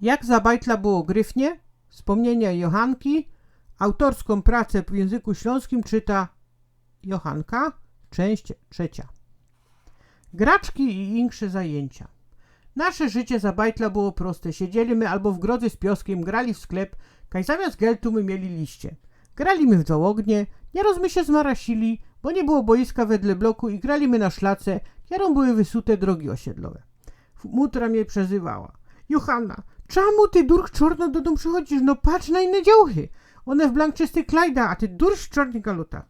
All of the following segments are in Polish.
Jak za bajtla było gryfnie? Wspomnienia Johannki. Autorską pracę w języku śląskim czyta Johannka, część trzecia. Graczki i insze zajęcia. Nasze życie za bajtla było proste. Siedzieliśmy albo w grodze z pioskiem, grali w sklep, kaj zamiast geltu my mieli liście. Graliśmy w załognie, nieraz my się zmarasili, bo nie było boiska wedle bloku i graliśmy na szlace, którą były wysute drogi osiedlowe. Mutra mnie przezywała. Johanna, czemu ty durch czorno do domu przychodzisz? No patrz na inne działchy. One w blankczystych klajda, a ty durch w czarnych galutach.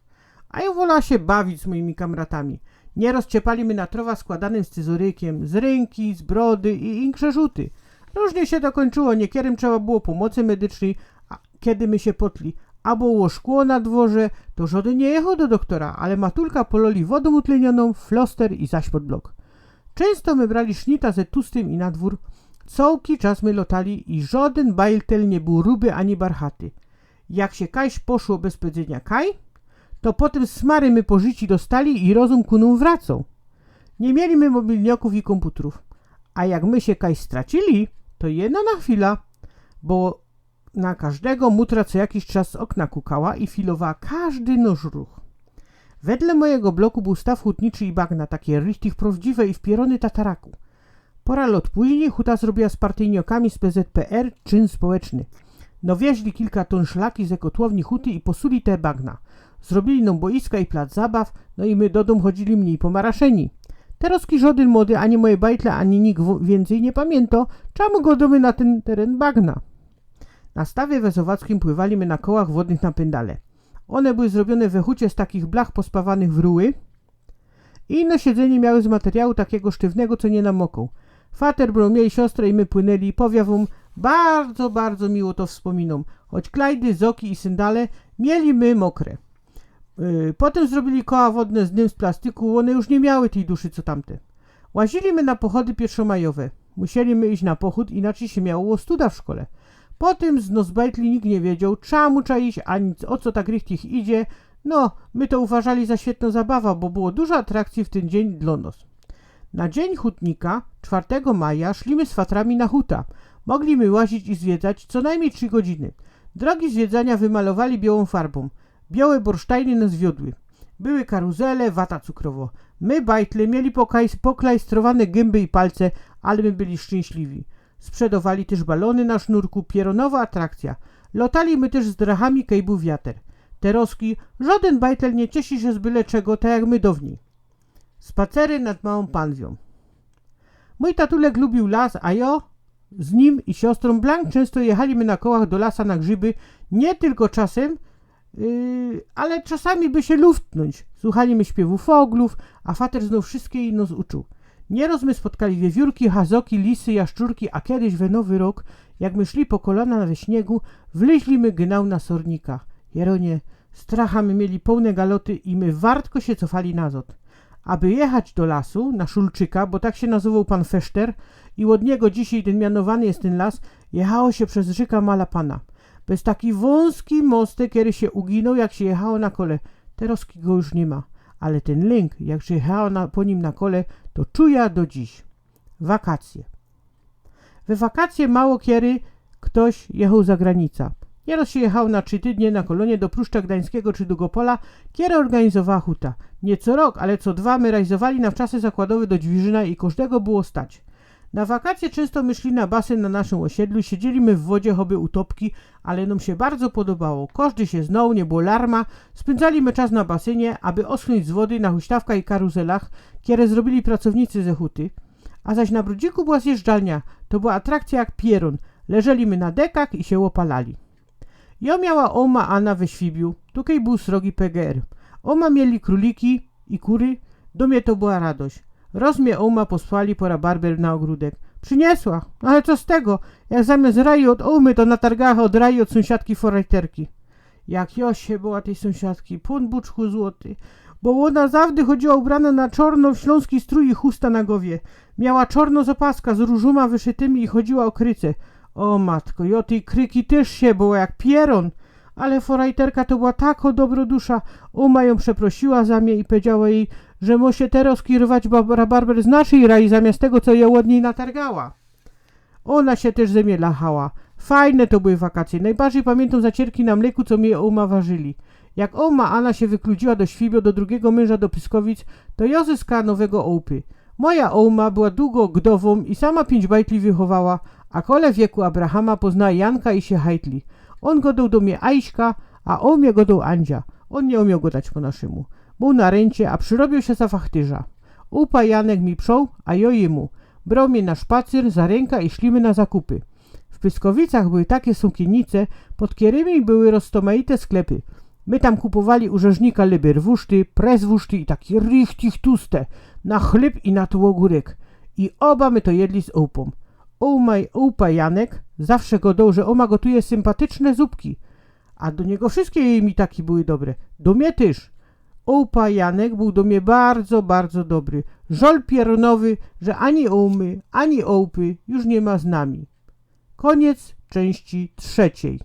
A ja wolała się bawić z moimi kamratami. Nieraz ciepaliśmy na trowa składanym scyzorykiem, z ręki, z brody i inkrze rzuty. Różnie się to kończyło, niekierym trzeba było pomocy medycznej, a kiedy my się potli, albo było szkło na dworze, to żaden nie jechał do doktora, ale matulka pololi wodą utlenioną, floster i zaś pod blok. Często my brali sznita ze tustym i na dwór. Całki czas my lotali i żaden bajtel nie był ruby ani barchaty. Jak się kajś poszło bez powiedzenia kaj, to potem smary my po życi dostali i rozum ku nam wracał. Nie mieliśmy mobilniaków i komputerów. A jak my się kajś stracili, to jedno na chwila, bo na każdego mutra co jakiś czas okna kukała i filowała każdy nóż ruch. Wedle mojego bloku był staw hutniczy i bagna, takie richtig prawdziwe i wpierony tataraku. Pora lot później huta zrobiła z partyjniokami z PZPR czyn społeczny. No wieźli kilka ton szlaki ze kotłowni huty i posuli te bagna. Zrobili nam boiska i plac zabaw, no i my do dom chodzili mniej pomaraszeni. Teraz żaden młody, ani moje bajtle, ani nikt więcej nie pamięta, czemu godomy na ten teren bagna. Na stawie wezowackim pływaliśmy na kołach wodnych na pędale. One były zrobione we hucie z takich blach pospawanych w ruły i inne siedzenie miały z materiału takiego sztywnego, co nie namokał. Fater brał mnie i siostrę i my płynęli. Powiem wam, bardzo, bardzo miło to wspominam. Choć klajdy, zoki i syndale mieli my mokre. Yy, potem zrobili koła wodne z dym z plastiku, one już nie miały tej duszy co tamte. Łaziliśmy na pochody pierwszomajowe. Musieliśmy iść na pochód, inaczej się miało studa w szkole. Potem z Nosbajtli nikt nie wiedział, czemu trzeba iść, ani o co tak richtig idzie. No, my to uważali za świetną zabawę, bo było dużo atrakcji w ten dzień dla nas. Na dzień hutnika, 4 maja, szliśmy z fatrami na huta. Mogliśmy łazić i zwiedzać co najmniej 3 godziny. Drogi zwiedzania wymalowali białą farbą. Białe borsztajny nas wiodły. Były karuzele, wata cukrowo. My, bajtle, mieli poklajstrowane gęby i palce, ale my byli szczęśliwi. Sprzedawali też balony na sznurku, pieronowa atrakcja. Lotali my też z drachami kejbu wiater. Teroski, żaden bajtel nie cieszy się z byle czego, tak jak my downi. Spacery nad małą panwią. Mój tatulek lubił las, a ja z nim i siostrą Blank często jechaliśmy na kołach do lasa na grzyby, nie tylko czasem, yy, ale czasami by się luftnąć. Słuchaliśmy śpiewu foglów, a fater znów wszystkie nos uczył. Nieraz my spotkali wiewiórki, hazoki, lisy, jaszczurki, a kiedyś we nowy rok, jak my szli po kolana we śniegu, wleźlimy gnał na sornikach. Jeronie, stracha my mieli pełne galoty i my wartko się cofali nazad. Aby jechać do lasu, na Szulczyka, bo tak się nazywał pan Feszter i od niego dzisiaj ten mianowany jest ten las, jechało się przez rzeka Malapana. Bez taki wąski mostek, kiedy się uginął, jak się jechało na kole. Teraz go już nie ma, ale ten lęk, jak się jechało na, po nim na kole, to czuja do dziś. Wakacje. We wakacje mało kiedy ktoś jechał za granicę. Nieraz się jechał na trzy tygodnie na kolonie do Pruszcza Gdańskiego czy Długopola, kiedy organizowała huta. Nie co rok, ale co dwa my realizowali na wczasy zakładowe do Dźwiżyna i każdego było stać. Na wakacje często my szli na basen na naszym osiedlu, siedzieliśmy w wodzie choby utopki, ale nam się bardzo podobało. Każdy się znał, nie było larma, spędzaliśmy czas na basenie, aby oschnąć z wody na huśtawkach i karuzelach, które zrobili pracownicy ze huty. A zaś na Brudziku była zjeżdżalnia, to była atrakcja jak pierun. Leżeliśmy na dekach i się opalali. Ja miała oma Anna we Świbiu, tutaj był srogi PGR. Oma mieli króliki i kury, do mnie to była radość. Roz mnie oma posłali pora barber na ogródek. Przyniesła, ale co z tego, jak zamiast raju od omy to natargała od raju od sąsiadki forajterki. Jak Josie była tej sąsiadki, pun buczku złoty, bo ona zawdy chodziła ubrana na czarno w śląski strój i chusta na głowie. Miała czarno z opaska z różuma wyszytymi i chodziła o kryce. O matko, i o tej kryki też się była jak pieron. Ale forajterka to była tako dobrodusza. Uma ją przeprosiła za mnie i powiedziała jej, że mo się teraz kierować Barbara Barber z naszej rai zamiast tego, co ją od niej natargała. Ona się też ze mnie lachała. Fajne to były wakacje. Najbardziej pamiętam zacierki na mleku, co mnie oma ważyli. Jak oma Anna się wykludziła do Świbio, do drugiego męża do Pyskowic, to ja zyskała nowego ołpy. Moja oma była długo gdową i sama pięć bajtli wychowała, a kole wieku Abrahama pozna Janka i się hajtli. On godał do mnie Ajśka, a on mnie godał Andzia. On nie umiał godać po naszemu. Był na ręcie, a przyrobił się za fachtyża. Upa Janek mi przął, a jo jemu. Brał mnie na szpacer za ręka i szlimy na zakupy. W Pyskowicach były takie sukiennice, pod którymi były roztomaite sklepy. My tam kupowali u rzeźnika liberwuszty, prezwuszty i takie richtig tuste, na chleb i na tu ogórek. I oba my to jedli z ołpą. Ołmaj, ołpa Janek zawsze godał, że oma gotuje sympatyczne zupki. A do niego wszystkie jej mi taki były dobre. Do mnie też. Ołpa Janek był do mnie bardzo, bardzo dobry. Żol pieronowy, że ani ołmy, ani ołpy już nie ma z nami. Koniec części trzeciej.